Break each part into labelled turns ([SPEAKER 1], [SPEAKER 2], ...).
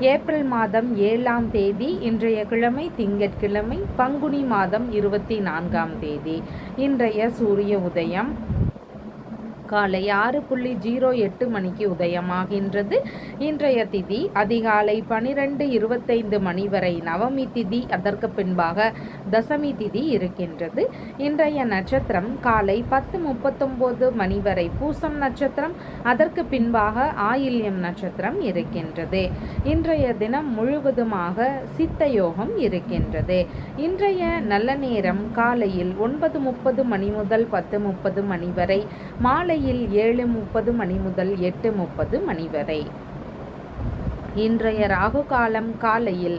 [SPEAKER 1] April மாதம் ஏழாம் தேதி இன்றைய கிழமை திங்கட்கிழமை பங்குனி மாதம் இருபத்தி நான்காம் தேதி. இன்றைய சூரிய உதயம் காலை ஆறு புள்ளி ஜீரோ எட்டு மணிக்கு உதயமாகின்றது. இன்றைய திதி அதிகாலை பனிரெண்டு இருபத்தைந்து மணி வரை நவமி திதி. அதற்கு பின்பாக தசமி திதி இருக்கின்றது. இன்றைய நட்சத்திரம் காலை பத்து முப்பத்தொம்போது மணி வரை பூசம் நட்சத்திரம். அதற்கு பின்பாக ஆயில்யம் நட்சத்திரம் இருக்கின்றது. இன்றைய தினம் முழுவதுமாக சித்த யோகம் இருக்கின்றது. இன்றைய நல்ல நேரம் காலையில் ஒன்பது முப்பது மணி முதல் பத்து முப்பது மணி வரை. மாலை காலையில் ஏழு முப்பது மணி முதல் எட்டு முப்பது மணி வரை. இன்றைய ராகு காலம் காலையில்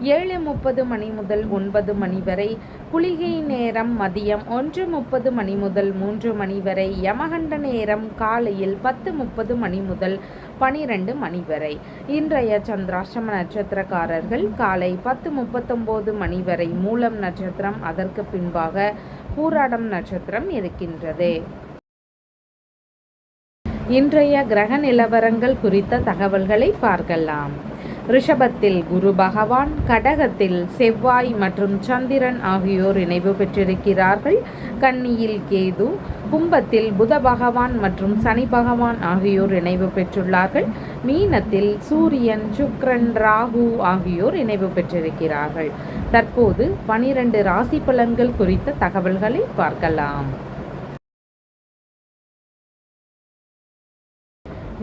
[SPEAKER 1] ஏழு முப்பது மணி முதல் ஒன்பது மணி வரை. குளிகை நேரம் மதியம் ஒன்று முப்பது மணி முதல் மூன்று மணி வரை. யமகண்ட நேரம் காலையில் பத்து முப்பது மணி முதல் பனிரெண்டு மணி வரை. இன்றைய சந்திராஷ்டம நட்சத்திரக்காரர்கள் காலை பத்து முப்பத்தொம்போது மணி வரை மூலம் நட்சத்திரம். அதற்கு பின்பாக பூராடம் நட்சத்திரம் இருக்கின்றது. இன்றைய கிரக நிலவரங்கள் குறித்த தகவல்களை பார்க்கலாம். ரிஷபத்தில் குரு பகவான் கடகத்தில் செவ்வாய் மற்றும் சந்திரன் ஆகியோர் இணைவு பெற்றிருக்கிறார்கள். கன்னியில் கேது கும்பத்தில் புத பகவான் மற்றும் சனி பகவான் ஆகியோர் இணைவு பெற்றுள்ளார்கள். மீனத்தில் சூரியன் சுக்ரன் ராகு ஆகியோர் இணைவு பெற்றிருக்கிறார்கள். தற்போது பனிரெண்டு ராசி பலன்கள் குறித்த தகவல்களை பார்க்கலாம்.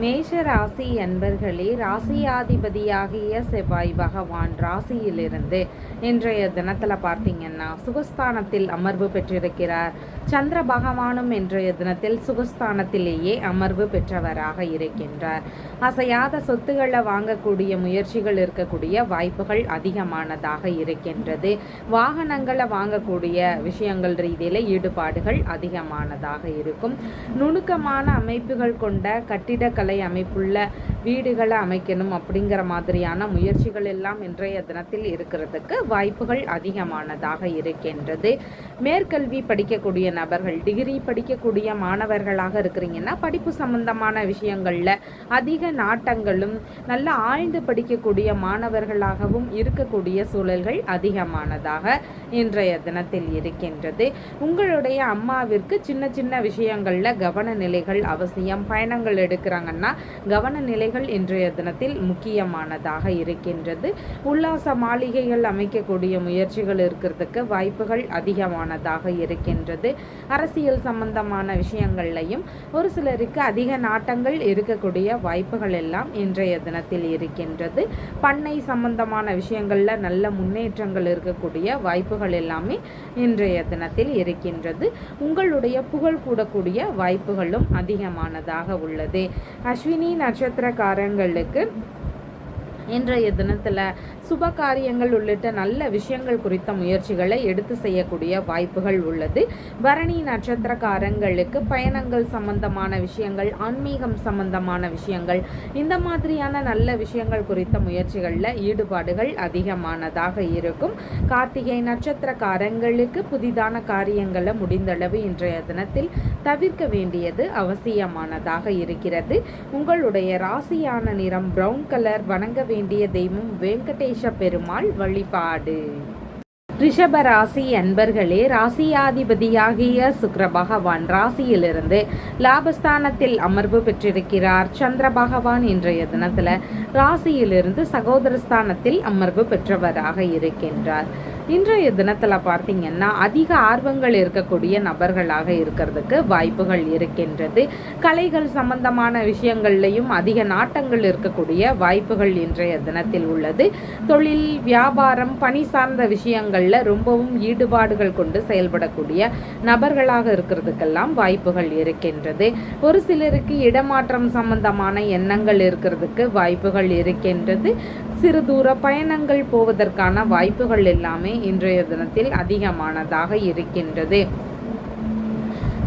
[SPEAKER 1] மேஷ ராசி அன்பர்களே ராசியாதிபதியாகிய செவ்வாய் பகவான் ராசியிலிருந்து இன்றைய தினத்தில் பார்த்தீங்கன்னா சுகஸ்தானத்தில் அமர்வு பெற்றிருக்கிறார். சந்திர பகவானும் இன்றைய தினத்தில் சுகஸ்தானத்திலேயே அமர்வு பெற்றவராக இருக்கின்றார். அசையாத சொத்துக்களை வாங்கக்கூடிய முயற்சிகள் இருக்கக்கூடிய வாய்ப்புகள் அதிகமானதாக இருக்கின்றது. வாகனங்களை வாங்கக்கூடிய விஷயங்கள் ரீதியில் ஈடுபாடுகள் அதிகமானதாக இருக்கும். நுணுக்கமான அமைப்புகள் கொண்ட கட்டிடக்கலை கலை அமைப்புள்ள வீடுகளை அமைக்கணும் அப்படிங்கிற மாதிரியான முயற்சிகள் எல்லாம் இன்றைய தினத்தில் இருக்கிறதுக்கு வாய்ப்புகள் அதிகமானதாக இருக்கின்றது. மேற்கல்வி படிக்கக்கூடிய நபர்கள் டிகிரி படிக்கக்கூடிய மாணவர்களாக இருக்கிறீங்கன்னா படிப்பு சம்பந்தமான விஷயங்களில் அதிக நாட்டங்களும் நல்ல ஆழ்ந்து படிக்கக்கூடிய மாணவர்களாகவும் இருக்கக்கூடிய சூழல்கள் அதிகமானதாக இன்றைய தினத்தில் இருக்கின்றது. உங்களுடைய அம்மாவிற்கு சின்ன சின்ன விஷயங்களில் கவன நிலைகள் அவசியம் பயணங்கள் எடுக்கிறாங்கன்னா பார்த்தீங்கன்னா கவன நிலைகள் இன்றைய தினத்தில் முக்கியமானதாக இருக்கின்றது. உல்லாச மாளிகைகள் அமைக்கக்கூடிய முயற்சிகள் இருக்கிறதுக்கு வாய்ப்புகள் அதிகமானதாக இருக்கின்றது. அரசியல் சம்பந்தமான விஷயங்கள்லையும் ஒரு சிலருக்கு அதிக நாட்டங்கள் இருக்கக்கூடிய வாய்ப்புகள் எல்லாம் இன்றைய தினத்தில் இருக்கின்றது. பண்ணை சம்பந்தமான விஷயங்களில் நல்ல முன்னேற்றங்கள் இருக்கக்கூடிய வாய்ப்புகள் எல்லாமே இன்றைய தினத்தில் இருக்கின்றது. உங்களுடைய புகழ் கூடக்கூடிய வாய்ப்புகளும் அதிகமானதாக உள்ளது. அஸ்வினி நட்சத்திரக்காரங்களுக்கு இன்றைய தினத்தில் சுப காரியங்கள் உள்ளிட்ட நல்ல விஷயங்கள் குறித்த முயற்சிகளை எடுத்து செய்யக்கூடிய வாய்ப்புகள் உள்ளது. பரணி நட்சத்திரக்காரங்களுக்கு பயணங்கள் சம்பந்தமான விஷயங்கள் ஆன்மீகம் சம்பந்தமான விஷயங்கள் இந்த மாதிரியான நல்ல விஷயங்கள் குறித்த முயற்சிகளில் ஈடுபாடுகள் அதிகமானதாக இருக்கும். கார்த்திகை நட்சத்திரக்காரங்களுக்கு புதிதான காரியங்களை முடிந்தளவு இன்றைய தினத்தில் தவிர்க்க வேண்டியது அவசியமானதாக இருக்கிறது. உங்களுடைய ராசியான நிறம் பிரவுன் கலர் வணங்க வேண்டிய தெய்வம் வெங்கடேஷ் பெருமாள் வழிபாடு. ரிஷப ராசி அன்பர்களே ராசியாதிபதியாகிய சுக்கர பகவான் ராசியிலிருந்து லாபஸ்தானத்தில் அமர்வு பெற்றிருக்கிறார். சந்திர பகவான் இன்றைய தினத்தில் ராசியிலிருந்து சகோதரஸ்தானத்தில் அமர்வு பெற்றவராக இருக்கின்றார். இன்றைய தினத்தில் பார்த்தீங்கன்னா அதிக ஆர்வங்கள் இருக்கக்கூடிய நபர்களாக இருக்கிறதுக்கு வாய்ப்புகள் இருக்கின்றது. கலைகள் சம்பந்தமான விஷயங்கள்லையும் அதிக நாட்டங்கள் இருக்கக்கூடிய வாய்ப்புகள் இன்றைய தினத்தில் உள்ளது. தொழில் வியாபாரம் பணி சார்ந்த விஷயங்களில் ரொம்பவும் ஈடுபாடுகள் கொண்டு செயல்படக்கூடிய நபர்களாக இருக்கிறதுக்கெல்லாம் வாய்ப்புகள் இருக்கின்றது. ஒரு சிலருக்கு இடமாற்றம் சம்பந்தமான எண்ணங்கள் இருக்கிறதுக்கு வாய்ப்புகள் இருக்கின்றது. சிறு தூர பயணங்கள் போவதற்கான வாய்ப்புகள் எல்லாமே இன்றைய தினத்தில் அதிகமானதாக இருக்கின்றது.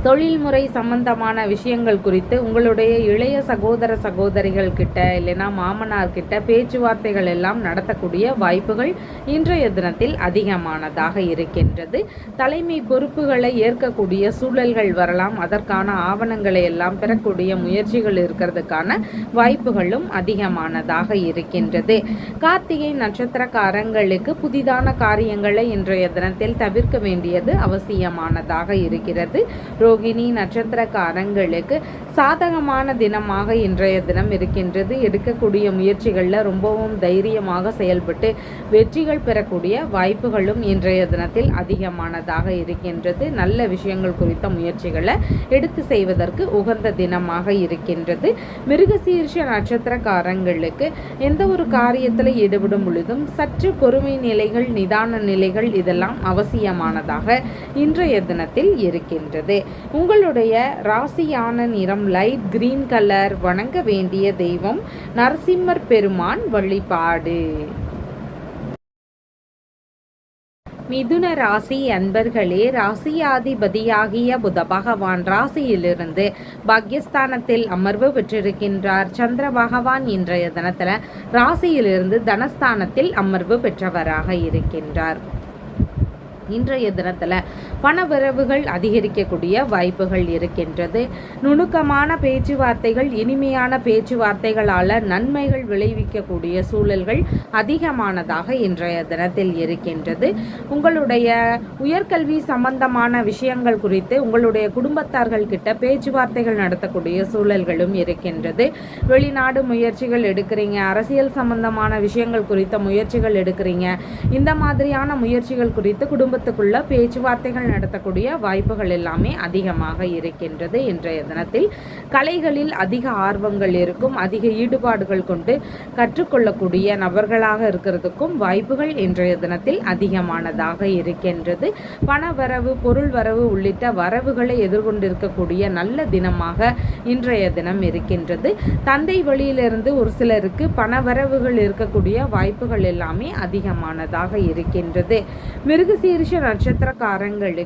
[SPEAKER 1] தொழில்முறை சம்பந்தமான விஷயங்கள் குறித்து உங்களுடைய இளைய சகோதர சகோதரிகள் கிட்ட இல்லைன்னா மாமனார் கிட்ட பேச்சுவார்த்தைகள் எல்லாம் நடத்தக்கூடிய வாய்ப்புகள் இன்றைய தினத்தில் அதிகமானதாக இருக்கின்றது. தலைமை பொறுப்புகளை ஏற்கக்கூடிய சூழல்கள் வரலாம். அதற்கான ஆவணங்களை எல்லாம் பெறக்கூடிய முயற்சிகள் இருக்கிறதுக்கான வாய்ப்புகளும் அதிகமானதாக இருக்கின்றது. கார்த்திகை நட்சத்திரக்காரங்களுக்கு புதிதான காரியங்களை இன்றைய தினத்தில் தவிர்க்க வேண்டியது அவசியமானதாக இருக்கிறது. ரோகிணி நட்சத்திரக்காரங்களுக்கு சாதகமான தினமாக இன்றைய தினம் இருக்கின்றது. எடுக்கக்கூடிய முயற்சிகளில் ரொம்பவும் தைரியமாக செயல்பட்டு வெற்றிகள் பெறக்கூடிய வாய்ப்புகளும் இன்றைய தினத்தில் அதிகமானதாக இருக்கின்றது. நல்ல விஷயங்கள் குறித்த முயற்சிகளை எடுத்து செய்வதற்கு உகந்த தினமாக இருக்கின்றது. மிருகசீர்ஷ நட்சத்திரக்காரங்களுக்கு எந்த ஒரு காரியத்தில் ஈடுபடும் பொழுதும் சற்று பொறுமை நிலைகள் நிதான நிலைகள் இதெல்லாம் அவசியமானதாக இன்றைய தினத்தில் இருக்கின்றது. உங்களுடைய ராசியான நிறம் லைட் கிரீன் கலர் வணங்க வேண்டிய தெய்வம் நரசிம்மர் பெருமான் வழிபாடு. மிதுன ராசி அன்பர்களே ராசியாதிபதியாகிய புத பகவான் ராசியிலிருந்து பாக்யஸ்தானத்தில் அமர்வு பெற்றிருக்கின்றார். சந்திர பகவான் இன்றைய தினத்தில் ராசியிலிருந்து தனஸ்தானத்தில் அமர்வு பெற்றவராக இருக்கின்றார். இன்றைய தினத்தில் பணவரவுகள் அதிகரிக்கக்கூடிய வாய்ப்புகள் இருக்கின்றது. நுணுக்கமான பேச்சுவார்த்தைகள் இனிமையான பேச்சுவார்த்தைகளால் நன்மைகள் விளைவிக்கக்கூடிய சூழல்கள் அதிகமானதாக இன்றைய தினத்தில் இருக்கின்றது. உங்களுடைய உயர்கல்வி சம்பந்தமான விஷயங்கள் குறித்து உங்களுடைய குடும்பத்தார்கள் கிட்ட பேச்சுவார்த்தைகள் நடத்தக்கூடிய சூழல்களும் இருக்கின்றது. வெளிநாடு முயற்சிகள் எடுக்கிறீங்க அரசியல் சம்பந்தமான விஷயங்கள் குறித்த முயற்சிகள் எடுக்கிறீங்க. இந்த மாதிரியான முயற்சிகள் குறித்து குடும்பத்துக்குள்ள பேச்சுவார்த்தைகள் நடத்தக்கூடிய வாய்ப்புகள் எல்லாமே அதிகமாக இருக்கின்றது இன்றைய தினத்தில். கலைகளில் அதிக ஆர்வங்கள் இருக்கும் அதிக ஈடுபாடுகள் கொண்டு கற்றுக்கொள்ளக்கூடிய நபர்களாக இருக்கிறதுக்கும் வாய்ப்புகள் இன்றைய தினத்தில் அதிகமானதாக இருக்கின்றது. பண வரவு பொருள் வரவு உள்ளிட்ட வரவுகளை எதிர்கொண்டிருக்கக்கூடிய நல்ல தினமாக இன்றைய தினம் இருக்கின்றது. தந்தை வழியிலிருந்து ஒரு சிலருக்கு பண வரவுகள் இருக்கக்கூடிய வாய்ப்புகள் எல்லாமே அதிகமானதாக இருக்கின்றது. மிருகசீரிஷ நட்சத்திரக்காரங்களுக்கு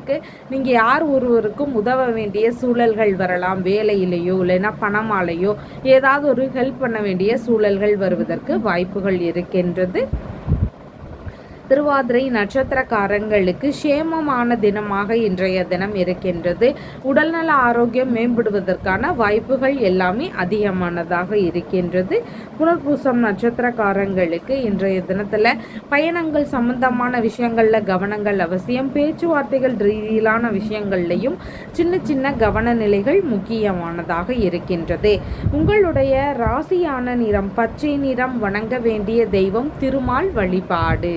[SPEAKER 1] நீங்கள் யார் ஒருவருக்கும் உதவ வேண்டிய சூழல்கள் வரலாம். வேலையிலேயோ இல்லைன்னா பணமாலேயோ ஏதாவது ஒரு ஹெல்ப் பண்ண வேண்டிய சூழல்கள் வருவதற்கு வாய்ப்புகள் இருக்கின்றது. திருவாதிரை நட்சத்திரக்காரங்களுக்கு சேமமான தினமாக இன்றைய தினம் இருக்கின்றது. உடல்நல ஆரோக்கியம் மேம்படுவதற்கான வாய்ப்புகள் எல்லாமே அதிகமானதாக இருக்கின்றது. புனர்பூசம் நட்சத்திரக்காரங்களுக்கு இன்றைய தினத்தில் பயணங்கள் சம்பந்தமான விஷயங்களில் கவனங்கள் அவசியம். பேச்சுவார்த்தைகள் ரீதியிலான விஷயங்கள்லையும் சின்ன சின்ன கவன நிலைகள் முக்கியமானதாக இருக்கின்றது. உங்களுடைய ராசியான நிறம் பச்சை நிறம் வணங்க வேண்டிய தெய்வம் திருமால் வழிபாடு.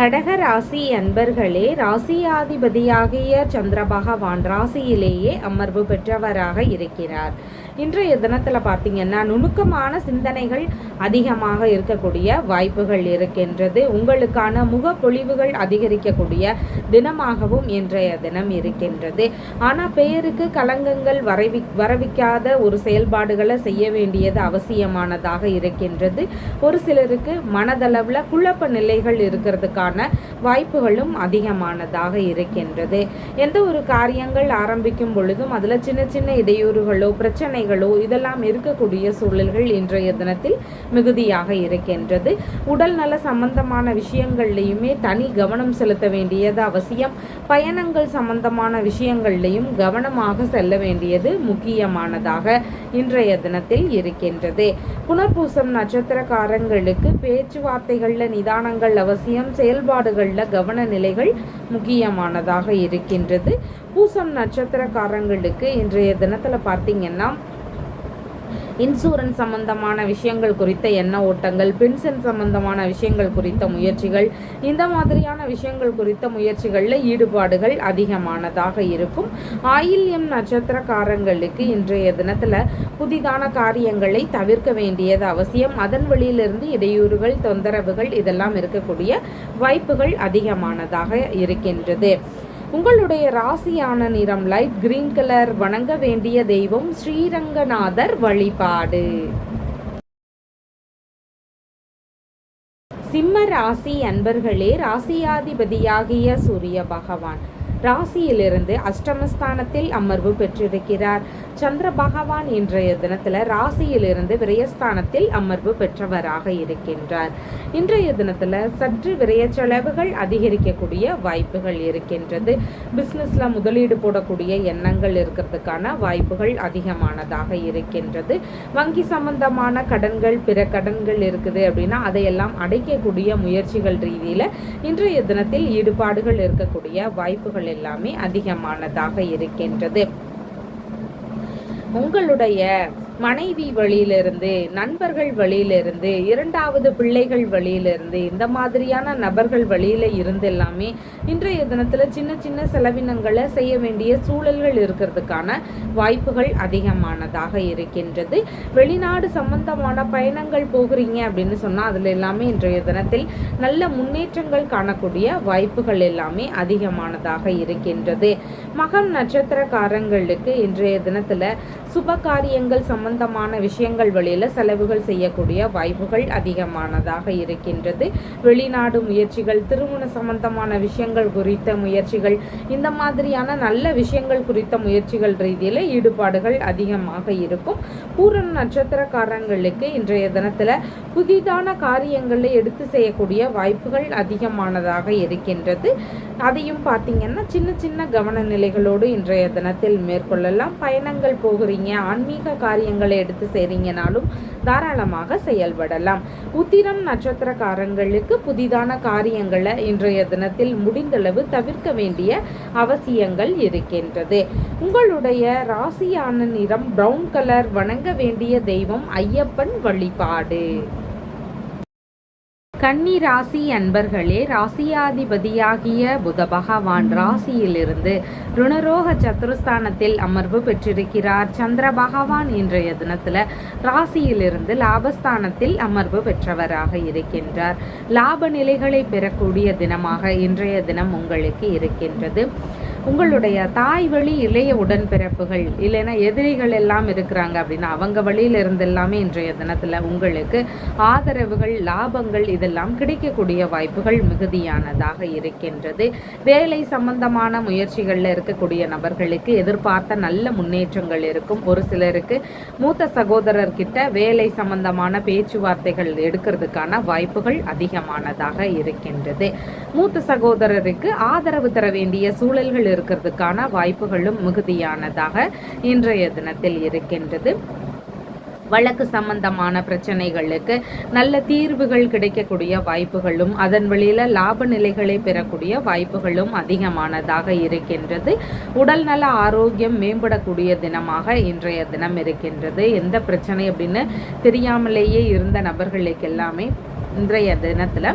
[SPEAKER 1] கடக ராசி அன்பர்களே ராசியாதிபதியாகிய சந்திர பகவான் ராசியிலேயே அமர்வு பெற்றவராக இருக்கிறார். இன்றைய தினத்தில் பார்த்தீங்கன்னா நுணுக்கமான சிந்தனைகள் அதிகமாக இருக்கக்கூடிய வாய்ப்புகள் இருக்கின்றது. உங்களுக்கான முகப்பொழிவுகள் அதிகரிக்கக்கூடிய தினமாகவும் இன்றைய தினம் இருக்கின்றது. ஆனால் பெயருக்கு களங்கங்கள் வரவி வரவிக்காத ஒரு செயல்பாடுகளை செய்ய வேண்டியது அவசியமானதாக இருக்கின்றது. ஒரு சிலருக்கு மனதளவில் குழப்ப நிலைகள் இருக்கிறதுக்கான வாய்ப்புகளும் அதிகமானதாக இருக்கின்றது. எந்த ஒரு காரியங்கள் ஆரம்பிக்கும் பொழுதும் அதில் சின்ன சின்ன இடையூறுகளோ பிரச்சனை பிரச்சனைகளோ இதெல்லாம் இருக்கக்கூடிய சூழல்கள் இன்றைய தினத்தில் மிகுதியாக இருக்கின்றது. உடல் நல சம்பந்தமான விஷயங்கள்லையுமே தனி கவனம் செலுத்த வேண்டியது அவசியம். பயணங்கள் சம்பந்தமான விஷயங்கள்லையும் கவனமாக செல்ல வேண்டியது முக்கியமானதாக இன்றைய தினத்தில் இருக்கின்றது. புனர்பூசம் நட்சத்திரக்காரங்களுக்கு பேச்சுவார்த்தைகளில் நிதானங்கள் அவசியம் செயல்பாடுகளில் கவன நிலைகள் முக்கியமானதாக இருக்கின்றது. பூசம் நட்சத்திரக்காரங்களுக்கு இன்றைய தினத்தில் பார்த்தீங்கன்னா இன்சூரன்ஸ் சம்பந்தமான விஷயங்கள் குறித்த எண்ண ஓட்டங்கள் பென்ஷன் சம்பந்தமான விஷயங்கள் குறித்த முயற்சிகள் இந்த மாதிரியான விஷயங்கள் குறித்த முயற்சிகளில் ஈடுபாடுகள் அதிகமானதாக இருக்கும். ஆயில்யம் நட்சத்திரக்காரங்களுக்கு இன்றைய தினத்தில் புதிதான காரியங்களை தவிர்க்க வேண்டியது அவசியம். அதன் வழியிலிருந்து இடையூறுகள் தொந்தரவுகள் இதெல்லாம் இருக்கக்கூடிய வாய்ப்புகள் அதிகமானதாக இருக்கின்றது. உங்களுடைய ராசியான நிறம் லைட் கிரீன் கலர் வணங்க வேண்டிய தெய்வம் ஸ்ரீரங்கநாதர் வழிபாடு. சிம்ம ராசி அன்பர்களே ராசியாதிபதியாகிய சூரிய பகவான் ராசியிலிருந்து அஷ்டமஸ்தானத்தில் அமர்வு பெற்றிருக்கிறார். சந்திர பகவான் இன்றைய தினத்தில் ராசியிலிருந்து விரயஸ்தானத்தில் அமர்வு பெற்றவராக இருக்கின்றார். இன்றைய தினத்தில் சற்று விரய செலவுகள் அதிகரிக்கக்கூடிய வாய்ப்புகள் இருக்கின்றது. பிஸ்னஸில் முதலீடு போடக்கூடிய எண்ணங்கள் இருக்கிறதுக்கான வாய்ப்புகள் அதிகமானதாக இருக்கின்றது. வங்கி சம்பந்தமான கடன்கள் பிற கடன்கள் இருக்குது அப்படின்னா அதையெல்லாம் அடைக்கக்கூடிய முயற்சிகள் ரீதியில் இன்றைய தினத்தில் ஈடுபாடுகள் இருக்கக்கூடிய வாய்ப்புகள் எல்லாமே அதிகமானதாக இருக்கின்றது. உங்களுடைய மனைவி வழியிலிருந்து நண்பர்கள் வழியிலிருந்து இரண்டாவது பிள்ளைகள் வழியிலிருந்து இந்த மாதிரியான நபர்கள் வழியில் இருந்து எல்லாமே இன்றைய தினத்தில் சின்ன சின்ன செலவினங்களை செய்ய வேண்டிய சூழல்கள் இருக்கிறதுக்கான வாய்ப்புகள் அதிகமானதாக இருக்கின்றது. வெளிநாடு சம்பந்தமான பயணங்கள் போகிறீங்க அப்படின்னு சொன்னால் அதில் எல்லாமே இன்றைய தினத்தில் நல்ல முன்னேற்றங்கள் காணக்கூடிய வாய்ப்புகள் எல்லாமே அதிகமானதாக இருக்கின்றது. மகம் நட்சத்திரக்காரங்களுக்கு இன்றைய தினத்தில் சுப காரியங்கள் சம்பந்தமான விஷயங்கள் வழியில் செலவுகள் செய்யக்கூடிய வாய்ப்புகள் அதிகமானதாக இருக்கின்றது. வெளிநாடு முயற்சிகள் திருமண சம்பந்தமான விஷயங்கள் குறித்த முயற்சிகள் இந்த மாதிரியான நல்ல விஷயங்கள் குறித்த முயற்சிகள் ரீதியில் ஈடுபாடுகள் அதிகமாக இருக்கும். பூரண நட்சத்திரக்காரங்களுக்கு இன்றைய தினத்தில் புதிதான காரியங்களை எடுத்து செய்யக்கூடிய வாய்ப்புகள் அதிகமானதாக இருக்கின்றது. அதையும் பார்த்தீங்கன்னா சின்ன சின்ன கவன நிலைகளோடு இன்றைய தினத்தில் மேற்கொள்ளலாம். பயணங்கள் போகிறீங்க ஆன்மீக காரியங்களை எடுத்து செய்கிறீங்கனாலும் தாராளமாக செயல்படலாம். உத்திரம் நட்சத்திரக்காரங்களுக்கு புதிதான காரியங்களை இன்றைய தினத்தில் முடிந்தளவு தவிர்க்க வேண்டிய அவசியங்கள் இருக்கின்றது. உங்களுடைய ராசியான நிறம் பிரவுன் கலர் வணங்க வேண்டிய தெய்வம் ஐயப்பன் வழிபாடு. கன்னி ராசி அன்பர்களே ராசியாதிபதியாகிய புத பகவான் ராசியிலிருந்து ருணரோக சத்துருஸ்தானத்தில் அமர்வு பெற்றிருக்கிறார். சந்திர பகவான் இன்றைய தினத்தில் ராசியிலிருந்து லாபஸ்தானத்தில் அமர்வு பெற்றவராக இருக்கின்றார். லாப நிலைகளை பெறக்கூடிய தினமாக இன்றைய தினம் உங்களுக்கு இருக்கின்றது. உங்களுடைய தாய் வழி இளைய உடன்பிறப்புகள் இல்லைன்னா எதிரிகள் எல்லாம் இருக்கிறாங்க அப்படின்னா அவங்க வழியில இருந்து எல்லாமே இன்றைய தினத்தில் உங்களுக்கு ஆதரவுகள் லாபங்கள் இதெல்லாம் கிடைக்கக்கூடிய வாய்ப்புகள் மிகுதியானதாக இருக்கின்றது. வேலை சம்பந்தமான முயற்சிகளில் இருக்கக்கூடிய நபர்களுக்கு எதிர்பார்த்த நல்ல முன்னேற்றங்கள் இருக்கும். ஒரு சிலருக்கு மூத்த சகோதரர்கிட்ட வேலை சம்பந்தமான பேச்சுவார்த்தைகள் எடுக்கிறதுக்கான வாய்ப்புகள் அதிகமானதாக இருக்கின்றது. மூத்த சகோதரருக்கு ஆதரவு தர வேண்டிய சூழல்கள் இருக்கிறதுக்கான வாய்ப்புகளும் மிகுதியானதாக இன்றைய தினத்தில் இருக்கின்றது. வழக்கு சம்பந்தமான பிரச்சனைகளுக்கு நல்ல தீர்வுகள் கிடைக்கக்கூடிய வாய்ப்புகளும் அதன் வழியில லாப நிலைகளை பெறக்கூடிய வாய்ப்புகளும் அதிகமானதாக இருக்கின்றது. உடல் நல ஆரோக்கியம் மேம்படக்கூடிய தினமாக இன்றைய தினம் இருக்கின்றது. எந்த பிரச்சனை அப்படின்னு தெரியாமலேயே இருந்த நபர்களுக்கு எல்லாமே இன்றைய தினத்தில்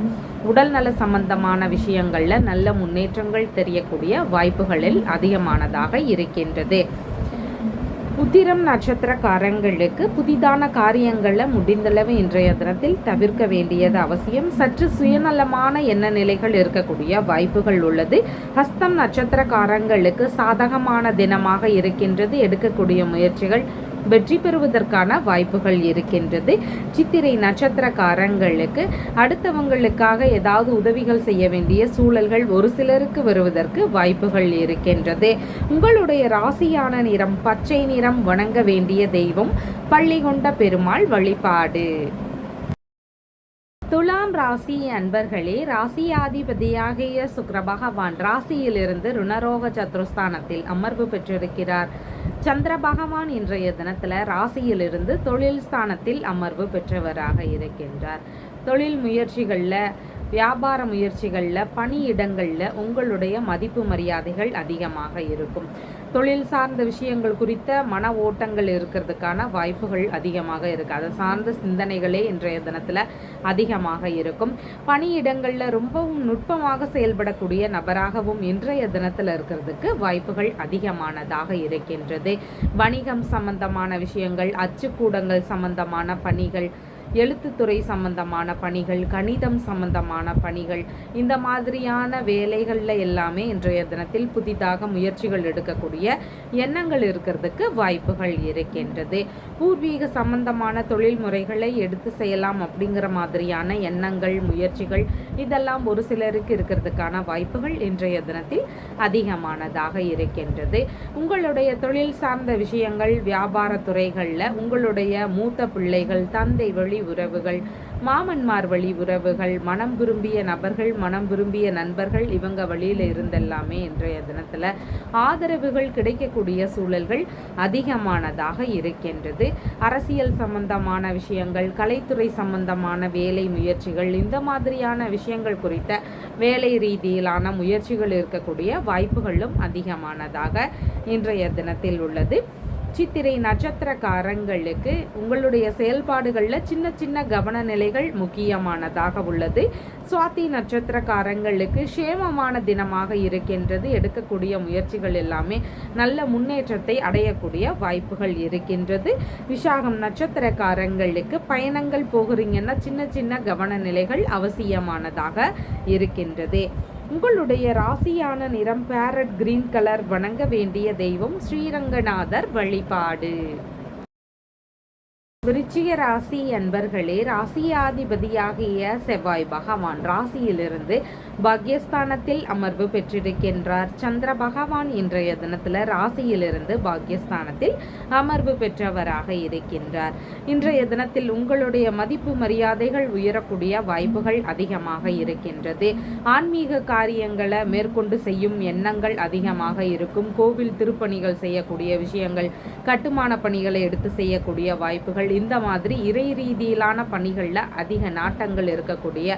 [SPEAKER 1] உடல் நல சம்பந்தமான விஷயங்களில் நல்ல முன்னேற்றங்கள் தெரியக்கூடிய வாய்ப்புகளில் அதிகமானதாக இருக்கின்றது. உத்திரம் நட்சத்திரக்காரங்களுக்கு புதிதான காரியங்களில் முடிந்தளவு இன்றைய தினத்தில் தவிர்க்க வேண்டியது அவசியம். சற்று சுயநலமான எண்ண நிலைகள் இருக்கக்கூடிய வாய்ப்புகள் உள்ளது. ஹஸ்தம் நட்சத்திரக்காரங்களுக்கு சாதகமான தினமாக இருக்கின்றது. எடுக்கக்கூடிய முயற்சிகள் வெற்றி பெறுவதற்கான வாய்ப்புகள் இருக்கின்றது. சித்திரை நட்சத்திரக்காரங்களுக்கு அடுத்தவங்களுக்காக ஏதாவது உதவிகள் செய்ய வேண்டிய சூழல்கள் ஒரு சிலருக்கு வருவதற்கு வாய்ப்புகள் இருக்கின்றது. உங்களுடைய ராசியான நிறம் பச்சை நிறம் வணங்க வேண்டிய தெய்வம் பள்ளி கொண்ட பெருமாள் வழிபாடு. துலாம் ராசி அன்பர்களே ராசியாதிபதியாகிய சுக்கர பகவான் ராசியிலிருந்து ருணரோக சத்ருஸ்தானத்தில் அமர்வு பெற்றிருக்கிறார். சந்திர பகவான் இன்றைய தினத்தில் ராசியிலிருந்து தொழில் ஸ்தானத்தில் அமர்வு பெற்றவராக இருக்கின்றார். தொழில் முயற்சிகளில் வியாபார முயற்சிகளில் பணியிடங்களில் உங்களுடைய மதிப்பு மரியாதைகள் அதிகமாக இருக்கும். தொழில் சார்ந்த விஷயங்கள் குறித்த மன ஓட்டங்கள் இருக்கிறதுக்கான வாய்ப்புகள் அதிகமாக இருக்குது அதை சார்ந்த சிந்தனைகளே இன்றைய தினத்தில் அதிகமாக இருக்கும். பணியிடங்களில் ரொம்பவும் நுட்பமாக செயல்படக்கூடிய நபராகவும் இன்றைய தினத்தில் இருக்கிறதுக்கு வாய்ப்புகள் அதிகமானதாக இருக்கின்றது. வணிகம் சம்பந்தமான விஷயங்கள் அச்சுக்கூடங்கள் சம்பந்தமான பணிகள் எழுத்துத்துறை சம்பந்தமான பணிகள் கணிதம் சம்பந்தமான பணிகள் இந்த மாதிரியான வேலைகளில் எல்லாமே இன்றைய தினத்தில் புதிதாக முயற்சிகள் எடுக்கக்கூடிய எண்ணங்கள் இருக்கிறதுக்கு வாய்ப்புகள் இருக்கின்றது. பூர்வீக சம்பந்தமான தொழில் முறைகளை எடுத்து செய்யலாம் அப்படிங்கிற மாதிரியான எண்ணங்கள் முயற்சிகள் இதெல்லாம் ஒரு சிலருக்கு இருக்கிறதுக்கான வாய்ப்புகள் இன்றைய தினத்தில் அதிகமானதாக இருக்கின்றது. உங்களுடைய தொழில் சார்ந்த விஷயங்கள் வியாபார துறைகளில் உங்களுடைய மூத்த பிள்ளைகள் தந்தை வழி உறவுகள் மாமன்மார் வழி உறவுகள் மனம் விரும்பிய நபர்கள் மனம் விரும்பிய நண்பர்கள் இவங்க வழியில் இருந்தெல்லாமே இன்றைய தினத்தில் ஆதரவுகள் கிடைக்கக்கூடிய சூழல்கள் அதிகமானதாக இருக்கின்றது. அரசியல் சம்பந்தமான விஷயங்கள் கலைத்துறை சம்பந்தமான வேலை முயற்சிகள் இந்த மாதிரியான விஷயங்கள் குறித்த வேலை ரீதியிலான முயற்சிகள் இருக்கக்கூடிய வாய்ப்புகளும் அதிகமானதாக இன்றைய தினத்தில் உள்ளது. சித்திரை நட்சத்திரக்காரங்களுக்கு உங்களுடைய செயல்பாடுகளில் சின்ன சின்ன கவன நிலைகள் முக்கியமானதாக உள்ளது. சுவாதி நட்சத்திரக்காரங்களுக்கு சேமமான தினமாக இருக்கின்றது. எடுக்கக்கூடிய முயற்சிகள் எல்லாமே நல்ல முன்னேற்றத்தை அடையக்கூடிய வாய்ப்புகள் இருக்கின்றது. விசாகம் நட்சத்திரக்காரங்களுக்கு பயணங்கள் போகிறீங்கன்னா சின்ன சின்ன கவன நிலைகள் அவசியமானதாக இருக்கின்றது. உங்களுடைய ராசியான நிறம் பேரட் கிரீன் கலர் வணங்க வேண்டிய தெய்வம் ஸ்ரீரங்கநாதர் வழிபாடு. விருச்சிக ராசி அன்பர்களே ராசியாதிபதியாகிய செவ்வாய் பகவான் ராசியிலிருந்து பாக்யஸ்தானத்தில் அமர்வு பெற்றிருக்கின்றார். சந்திர பகவான் இன்றைய தினத்தில் ராசியிலிருந்து பாக்யஸ்தானத்தில் அமர்வு பெற்றவராக இருக்கின்றார். இன்றைய தினத்தில் உங்களுடைய மதிப்பு மரியாதைகள் உயரக்கூடிய வாய்ப்புகள் அதிகமாக இருக்கின்றது. ஆன்மீக காரியங்களை மேற்கொண்டு செய்யும் எண்ணங்கள் அதிகமாக இருக்கும். கோவில் திருப்பணிகள் செய்யக்கூடிய விஷயங்கள் கட்டுமான பணிகளை எடுத்து செய்யக்கூடிய வாய்ப்புகள் இந்த மாதிரி இறை ரீதியிலான பணிகளில் அதிக நாட்டங்கள் இருக்கக்கூடிய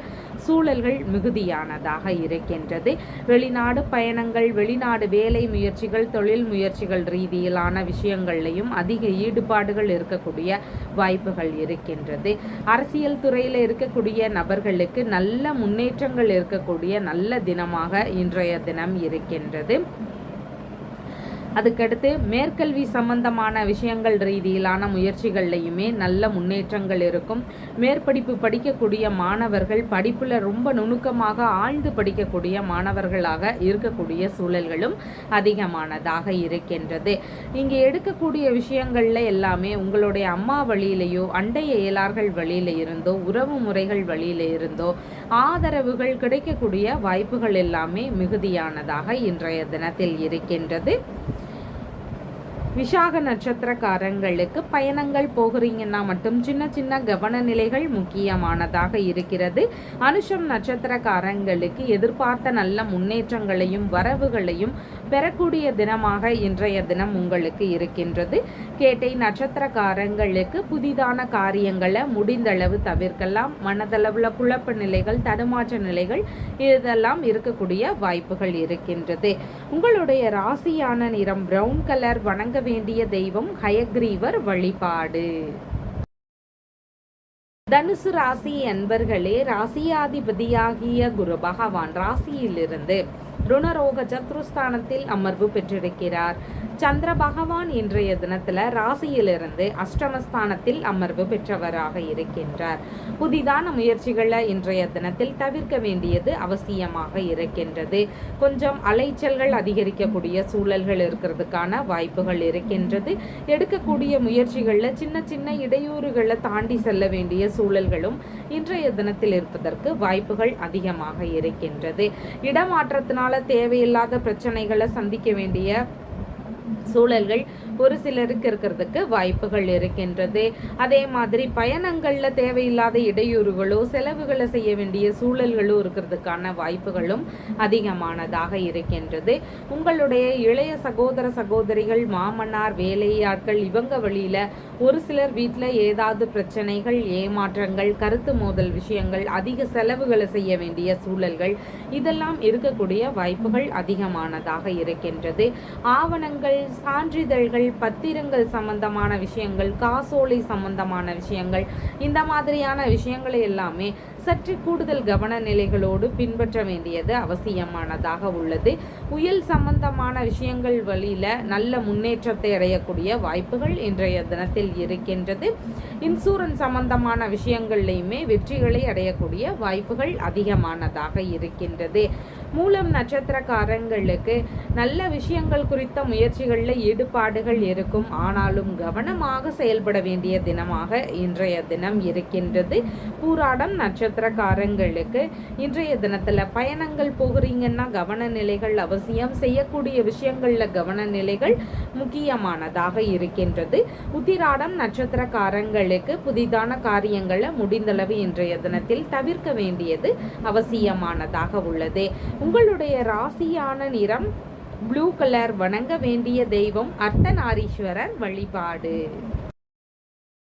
[SPEAKER 1] சூழல்கள் மிகுதியானதாக இருக்கின்றது. வெளிநாடு பயணங்கள் வெளிநாடு வேலை முயற்சிகள் தொழில் முயற்சிகள் ரீதியிலான விஷயங்கள்லையும் அதிக ஈடுபாடுகள் இருக்கக்கூடிய வாய்ப்புகள் இருக்கின்றது. அரசியல் துறையில் இருக்கக்கூடிய நபர்களுக்கு நல்ல முன்னேற்றங்கள் இருக்கக்கூடிய நல்ல தினமாக இன்றைய தினம் இருக்கின்றது. அதுக்கடுத்து மேற்கல்வி சம்பந்தமான விஷயங்கள் ரீதியிலான முயற்சிகள்லையுமே நல்ல முன்னேற்றங்கள் இருக்கும். மேற்படிப்பு படிக்கக்கூடிய மாணவர்கள் படிப்பில் ரொம்ப நுணுக்கமாக ஆழ்ந்து படிக்கக்கூடிய மாணவர்களாக இருக்கக்கூடிய சூழல்களும் அதிகமானதாக இருக்கின்றது. இங்கே எடுக்கக்கூடிய விஷயங்களில் எல்லாமே உங்களுடைய அம்மா வழியிலேயோ அண்டைய இயலார்கள் வழியில இருந்தோ உறவு முறைகள் வழியில இருந்தோ ஆதரவுகள் கிடைக்கக்கூடிய வாய்ப்புகள் எல்லாமே மிகுதியானதாக இன்றைய தினத்தில் இருக்கின்றது. விஷாக நட்சத்திரக்காரங்களுக்கு பயணங்கள் போகிறீங்கன்னா மட்டும் சின்ன சின்ன கவன நிலைகள் முக்கியமானதாக இருக்கிறது. அனுஷம் நட்சத்திரக்காரங்களுக்கு எதிர்பார்த்த நல்ல முன்னேற்றங்களையும் வரவுகளையும் பெறக்கூடிய தினமாக இன்றைய தினம் உங்களுக்கு இருக்கின்றது. கேட்டை நட்சத்திரக்காரங்களுக்கு புதிதான காரியங்களை முடிந்தளவு தவிர்க்கலாம். மனதளவில் குழப்ப நிலைகள் தடுமாற்ற நிலைகள் இதெல்லாம் இருக்கக்கூடிய வாய்ப்புகள் இருக்கின்றது. உங்களுடைய ராசியான நிறம் பிரவுன் கலர் வணங்க வேண்டிய தெய்வம் ஹயக்ரீவர் வழிபாடு. தனுசு ராசி என்பர்களே ராசியாதிபதியாகிய குரு பகவான் ராசியிலிருந்து ருணரோக சத்ருஸ்தானத்தில் அமர்வு பெற்றிருக்கிறார். சந்திர பகவான் இன்றைய தினத்துல ராசியிலிருந்து அஷ்டமஸ்தானத்தில் அமர்வு பெற்றவராக இருக்கின்றார். புதிதான முயற்சிகளை இன்றைய தினத்தில் தவிர்க்க வேண்டியது அவசியமாக இருக்கின்றது. கொஞ்சம் அலைச்சல்கள் அதிகரிக்கக்கூடிய சூழல்கள் இருக்கிறதுக்கான வாய்ப்புகள் இருக்கின்றது. எடுக்கக்கூடிய முயற்சிகளில் சின்ன சின்ன இடையூறுகளை தாண்டி செல்ல வேண்டிய சூழல்களும் இன்றைய தினத்தில் இருப்பதற்கு வாய்ப்புகள் அதிகமாக இருக்கின்றது. இடமாற்றத்தினால் தேவையில்லாத பிரச்சனைகளை சந்திக்க வேண்டிய சூழல்கள் ஒரு சிலருக்கு இருக்கிறதுக்கு வாய்ப்புகள் இருக்கின்றது. அதே மாதிரி பயணங்களில் தேவையில்லாத இடையூறுகளோ செலவுகளை செய்ய வேண்டிய சூழல்களோ இருக்கிறதுக்கான வாய்ப்புகளும் அதிகமானதாக இருக்கின்றது. உங்களுடைய இளைய சகோதர சகோதரிகள் மாமனார் வேலையாட்கள் இவங்க வழியில் ஒரு சிலர் வீட்டில் ஏதாவது பிரச்சனைகள் ஏமாற்றங்கள் கருத்து மோதல் விஷயங்கள் அதிக செலவுகளை செய்ய வேண்டிய சூழல்கள் இதெல்லாம் இருக்கக்கூடிய வாய்ப்புகள் அதிகமானதாக இருக்கின்றது. ஆவணங்கள் சான்றிதழ்கள் பத்திரங்கள் சம்பந்தமான விஷயங்கள் காசோலை சம்பந்தமான விஷயங்கள் இந்த மாதிரியான விஷயங்களை எல்லாமே சற்று கூடுதல் கவன நிலைகளோடு பின்பற்ற வேண்டியது அவசியமானதாக உள்ளது. உயல் சம்பந்தமான விஷயங்கள் வழியில நல்ல முன்னேற்றத்தை அடையக்கூடிய வாய்ப்புகள் இன்றைய தினத்தில் இருக்கின்றது. இன்சூரன்ஸ் சம்பந்தமான விஷயங்கள்லையுமே வெற்றிகளை அடையக்கூடிய வாய்ப்புகள் அதிகமானதாக இருக்கின்றது. மூலம் நட்சத்திரக்காரங்களுக்கு நல்ல விஷயங்கள் குறித்த முயற்சிகளில் ஈடுபாடுகள் இருக்கும். ஆனாலும் கவனமாக செயல்பட வேண்டிய தினமாக இன்றைய தினம் இருக்கின்றது. பூராடம் நட்சத்திரக்காரங்களுக்கு இன்றைய தினத்தில் பயணங்கள் போகிறீங்கன்னா கவன நிலைகள் அவசியம். செய்யக்கூடிய விஷயங்களில் கவன நிலைகள் முக்கியமானதாக இருக்கின்றது. உத்திராடம் நட்சத்திரக்காரங்களுக்கு புதிதான காரியங்களை முடிந்தளவு இன்றைய தினத்தில் தவிர்க்க வேண்டியது அவசியமானதாக உள்ளது. உங்களுடைய ராசியான நிறம் ப்ளூ கலர் வணங்க வேண்டிய தெய்வம் அர்த்தநாரீஸ்வரர் வழிபாடு.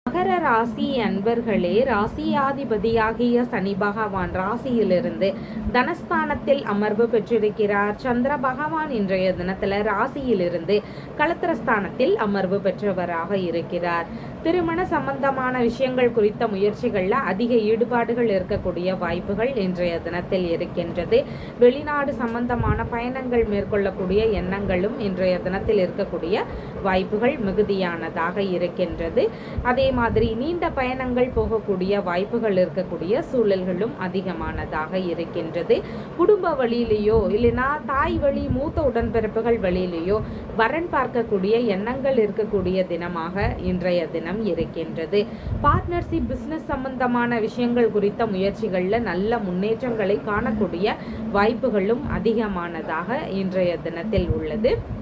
[SPEAKER 1] மகர ராசி அன்பர்களே ராசியாதிபதியாகிய சனி பகவான் ராசியிலிருந்து தனஸ்தானத்தில் அமர்வு பெற்றிருக்கிறார். சந்திர பகவான் இன்றைய தினத்துல ராசியிலிருந்து களத்திரஸ்தானத்தில் அமர்வு பெற்றவராக இருக்கிறார். திருமண சம்பந்தமான விஷயங்கள் குறித்த முயற்சிகளில் அதிக ஈடுபாடுகள் இருக்கக்கூடிய வாய்ப்புகள் இன்றைய தினத்தில் இருக்கின்றது. வெளிநாடு சம்பந்தமான பயணங்கள் மேற்கொள்ளக்கூடிய எண்ணங்களும் இன்றைய தினத்தில் இருக்கக்கூடிய வாய்ப்புகள் மிகுதியானதாக இருக்கின்றது. அதே மாதிரி நீண்ட பயணங்கள் போகக்கூடிய வாய்ப்புகள் இருக்கக்கூடிய சூழல்களும் அதிகமானதாக இருக்கின்றது. குடும்ப வழியிலேயோ இல்லைனா தாய் வழி மூத்த உடன்பிறப்புகள் வழியிலேயோ வரன் பார்க்கக்கூடிய எண்ணங்கள் இருக்கக்கூடிய தினமாக இன்றைய தினம் இருக்கின்றது. பார்ட்னர்ஷிப் பிஸ்னஸ் சம்பந்தமான விஷயங்கள் குறித்த முயற்சிகளில் நல்ல முன்னேற்றங்களை காணக்கூடிய வாய்ப்புகளும் அதிகமானதாக இன்றைய தினத்தில் உள்ளது.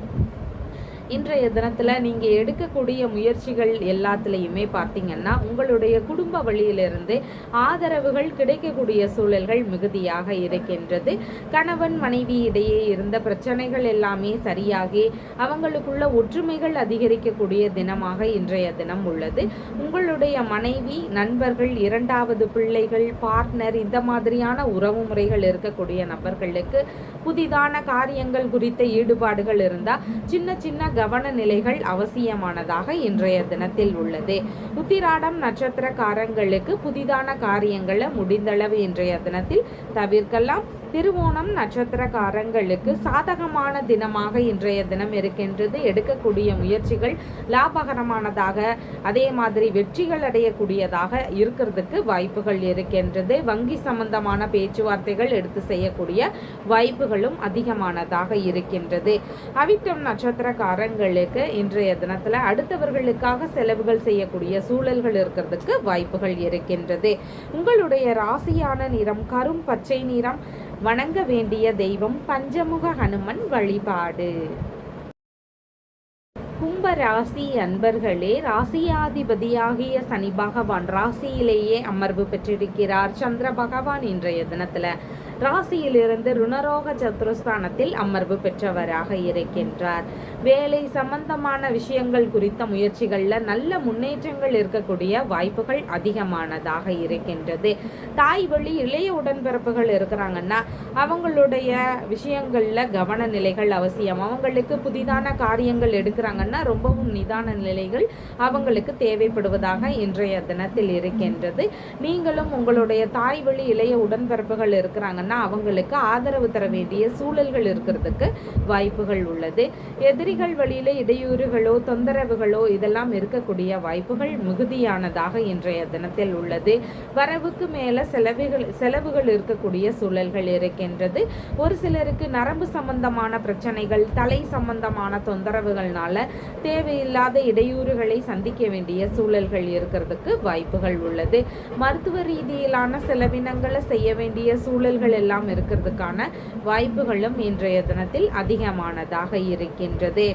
[SPEAKER 1] இன்றைய தினத்தில் நீங்கள் எடுக்கக்கூடிய முயற்சிகள் எல்லாத்துலேயுமே பார்த்தீங்கன்னா உங்களுடைய குடும்ப வழியிலிருந்து ஆதரவுகள் கிடைக்கக்கூடிய சூழல்கள் மிகுதியாக இருக்கின்றது. கணவன் மனைவி இடையே இருந்த பிரச்சனைகள் எல்லாமே சரியாகி அவங்களுக்குள்ள ஒற்றுமைகள் அதிகரிக்கக்கூடிய தினமாக இன்றைய தினம் உள்ளது. உங்களுடைய மனைவி நண்பர்கள் இரண்டாவது பிள்ளைகள் பார்ட்னர் இந்த மாதிரியான உறவு முறைகள் இருக்கக்கூடிய நபர்களுக்கு புதிதான காரியங்கள் குறித்த ஈடுபாடுகள் இருந்தால் சின்ன சின்ன கவன நிலைகள் அவசியமானதாக இன்றைய தினத்தில் உள்ளது. உத்திராடம் நட்சத்திரக்காரங்களுக்கு புதிதான காரியங்களை முடிந்தளவு இன்றைய தினத்தில் தவிர்க்கலாம். திருவோணம் நட்சத்திரக்காரங்களுக்கு சாதகமான தினமாக இன்றைய தினம் இருக்கின்றது. எடுக்கக்கூடிய முயற்சிகள் லாபகரமானதாக அதே மாதிரி வெற்றிகள் அடையக்கூடியதாக இருக்கிறதுக்கு வாய்ப்புகள் இருக்கின்றது. வங்கி சம்பந்தமான பேச்சுவார்த்தைகள் எடுத்து செய்யக்கூடிய வாய்ப்புகளும் அதிகமானதாக இருக்கின்றது. அவிட்டம் நட்சத்திரக்காரங்களுக்கு இன்றைய தினத்தில் அடுத்தவர்களுக்காக செலவுகள் செய்யக்கூடிய சூழல்கள் இருக்கிறதுக்கு வாய்ப்புகள் இருக்கின்றது. உங்களுடைய ராசியான நிறம் கரும் பச்சை நிறம் வணங்க வேண்டிய தெய்வம் பஞ்சமுக ஹனுமன் வழிபாடு. கும்ப ராசி அன்பர்களே ராசியாதிபதியாகிய சனி பகவான் ராசியிலேயே அமர்வு பெற்றிருக்கிறார். சந்திர பகவான் இன்றைய தினத்துல ராசியிலிருந்து ருணரோக சத்துருஸ்தானத்தில் அமர்வு பெற்றவராக இருக்கின்றார். வேலை சம்பந்தமான விஷயங்கள் குறித்த முயற்சிகளில் நல்ல முன்னேற்றங்கள் இருக்கக்கூடிய வாய்ப்புகள் அதிகமானதாக இருக்கின்றது. தாய் வழி இளைய உடன்பிறப்புகள் இருக்கிறாங்கன்னா அவங்களுடைய விஷயங்களில் கவன நிலைகள் அவசியம். அவங்களுக்கு புதிதான காரியங்கள் எடுக்கிறாங்கன்னா ரொம்பவும் நிதான நிலைகள் அவங்களுக்கு தேவைப்படுவதாக இன்றைய தினத்தில் இருக்கின்றது. நீங்களும் உங்களுடைய தாய் வழி இளைய உடன்பிறப்புகள் இருக்கிறாங்கன்னா பண்ணால் அவங்களுக்கு ஆதரவு தர வேண்டிய சூழல்கள் இருக்கிறதுக்கு வாய்ப்புகள் உள்ளது. எதிரிகள் வழியில் இடையூறுகளோ தொந்தரவுகளோ இதெல்லாம் இருக்கக்கூடிய வாய்ப்புகள் மிகுதியானதாக இன்றைய தினத்தில் உள்ளது. வரவுக்கு மேலே செலவுகள் செலவுகள் இருக்கக்கூடிய சூழல்கள் இருக்கின்றது. ஒரு சிலருக்கு நரம்பு சம்பந்தமான பிரச்சனைகள் தலை சம்பந்தமான தொந்தரவுகள்னால தேவையில்லாத இடையூறுகளை சந்திக்க வேண்டிய சூழல்கள் இருக்கிறதுக்கு வாய்ப்புகள் உள்ளது. மருத்துவ ரீதியிலான செலவினங்களை செய்ய வேண்டிய சூழல்கள் எல்லாம் இருக்கிறதுக்கான வாய்ப்புகளும் இன்றைய தினத்தில் அதிகமானதாக இருக்கின்றது.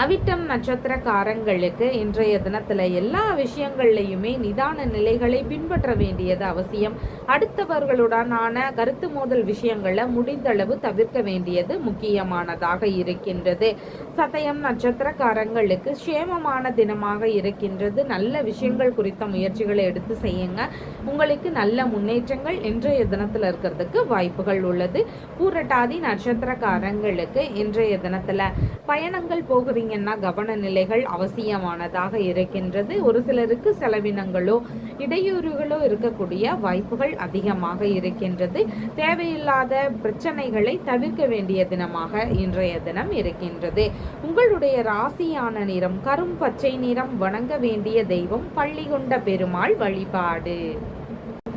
[SPEAKER 1] அவிட்டம் நட்சத்திரக்காரங்களுக்கு இன்றைய தினத்தில் எல்லா விஷயங்கள்லையுமே நிதான நிலைகளை பின்பற்ற வேண்டியது அவசியம். அடுத்தவர்களுடனான கருத்து மோதல் விஷயங்களை முடிந்தளவு தவிர்க்க வேண்டியது முக்கியமானதாக இருக்கின்றது. சதயம் நட்சத்திரக்காரங்களுக்கு சேமமான தினமாக இருக்கின்றது. நல்ல விஷயங்கள் குறித்த முயற்சிகளை எடுத்து செய்யுங்க. உங்களுக்கு நல்ல முன்னேற்றங்கள் இன்றைய தினத்தில் இருக்கிறதுக்கு வாய்ப்புகள் உள்ளது. பூரட்டாதி நட்சத்திரக்காரங்களுக்கு இன்றைய தினத்தில் பயணங்கள் போகிறீங்க பார்த்தீங்கன்னா கவன நிலைகள் அவசியமானதாக இருக்கின்றது. ஒரு சிலருக்கு செலவினங்களோ இடையூறுகளோ இருக்கக்கூடிய வாய்ப்புகள் அதிகமாக இருக்கின்றது. தேவையில்லாத பிரச்சனைகளை தவிர்க்க வேண்டிய தினமாக இன்றைய தினம் இருக்கின்றது. உங்களுடைய ராசியான நிறம் கரும் பச்சை நிறம் வணங்க வேண்டிய தெய்வம் பள்ளிகொண்ட பெருமாள் வழிபாடு.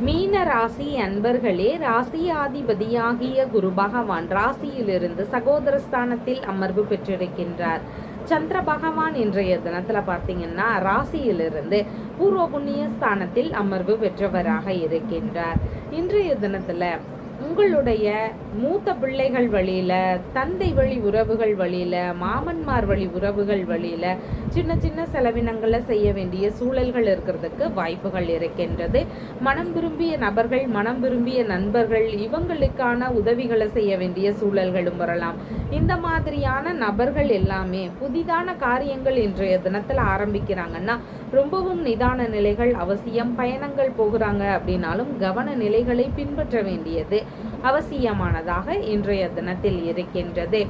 [SPEAKER 1] மீன ராசி அன்பர்களே ராசியாதிபதியாகிய குரு பகவான் ராசியிலிருந்து சகோதரஸ்தானத்தில் அமர்வு பெற்றிருக்கின்றார். சந்திர பகவான் இன்றைய தினத்துல பார்த்தீங்கன்னா ராசியிலிருந்து பூர்வ புண்ணிய ஸ்தானத்தில் அமர்வு பெற்றவராக இருக்கின்றார். இன்றைய தினத்துல உங்களுடைய மூத்த பிள்ளைகள் வழியில் தந்தை வழி உறவுகள் வழியில் மாமன்மார் வழி உறவுகள் வழியில் சின்ன சின்ன செலவினங்களை செய்ய வேண்டிய சூழல்கள் இருக்கிறதுக்கு வாய்ப்புகள் இருக்கின்றது. மனம் விரும்பிய நபர்கள் மனம் விரும்பிய நண்பர்கள் இவங்களுக்கான உதவிகளை செய்ய வேண்டிய சூழல்களும் வரலாம். இந்த மாதிரியான நபர்கள் எல்லாமே புதிதான காரியங்கள் இன்றைய தினத்தில் ஆரம்பிக்கிறாங்கன்னா ரொம்பவும் நிதான நிலைகள் அவசியம் பயணங்கள் போகிறாங்க அப்படின்னாலும் கவன நிலைகளை பின்பற்ற வேண்டியது அவசியமானதாக இன்றைய தினத்தில் இருக்கின்றது.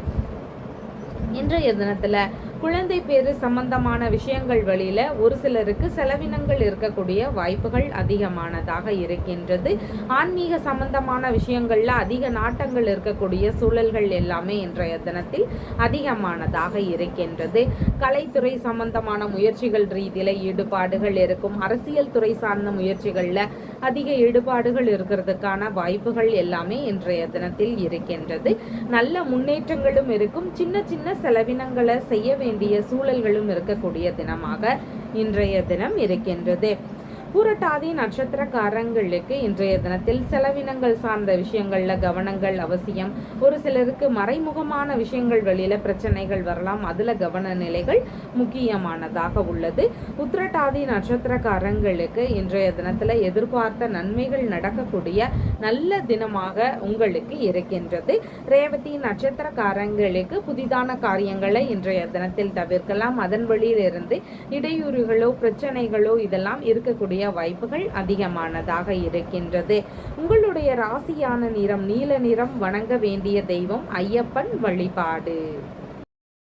[SPEAKER 1] இன்றைய தினத்துல குழந்தை பேரு சம்பந்தமான விஷயங்கள் வழியில ஒரு சிலருக்கு செலவினங்கள் இருக்கக்கூடிய வாய்ப்புகள் அதிகமானதாக இருக்கின்றது. ஆன்மீக சம்பந்தமான விஷயங்கள்ல அதிக நாட்டங்கள் இருக்கக்கூடிய சூழல்கள் எல்லாமே இன்றைய தினத்தில் அதிகமானதாக இருக்கின்றது. கலைத்துறை சம்பந்தமான முயற்சிகள் ரீதியில ஈடுபாடுகள் இருக்கும். அரசியல் துறை சார்ந்த முயற்சிகள்ல அதிக ஈடுபாடுகள் இருக்கிறதுக்கான வாய்ப்புகள் எல்லாமே இன்றைய தினத்தில் இருக்கின்றது. நல்ல முன்னேற்றங்களும் இருக்கும். சின்ன சின்ன செலவினங்களை செய்ய வேண்டிய சூழல்களும் இருக்கக்கூடிய தினமாக இன்றைய தினம் இருக்கின்றது. பூரட்டாதி நட்சத்திரக்காரங்களுக்கு இன்றைய தினத்தில் செலவினங்கள் சார்ந்த விஷயங்கள்ல கவனங்கள் அவசியம். ஒரு சிலருக்கு மறைமுகமான விஷயங்கள் வழியில பிரச்சனைகள் வரலாம். அதுல கவன நிலைகள் முக்கியமானதாக உள்ளது. உத்திரட்டாதி நட்சத்திரக்காரங்களுக்கு இன்றைய தினத்துல எதிர்பார்த்த நன்மைகள் நடக்கக்கூடிய நல்ல தினமாக உங்களுக்கு இருக்கின்றது. ரேவதி நட்சத்திரக்காரங்களுக்கு புதிதான காரியங்களை இன்றைய தினத்தில் தவிர்க்கலாம். அதன் வழியிலிருந்து இடையூறுகளோ பிரச்சனைகளோ இதெல்லாம் இருக்கக்கூடிய வாய்ப்புகள் அதிகமானதாக இருக்கின்றது. உங்களுடைய ராசியான நிறம் நீல நிறம் வணங்க வேண்டிய தெய்வம் ஐயப்பன் வழிபாடு.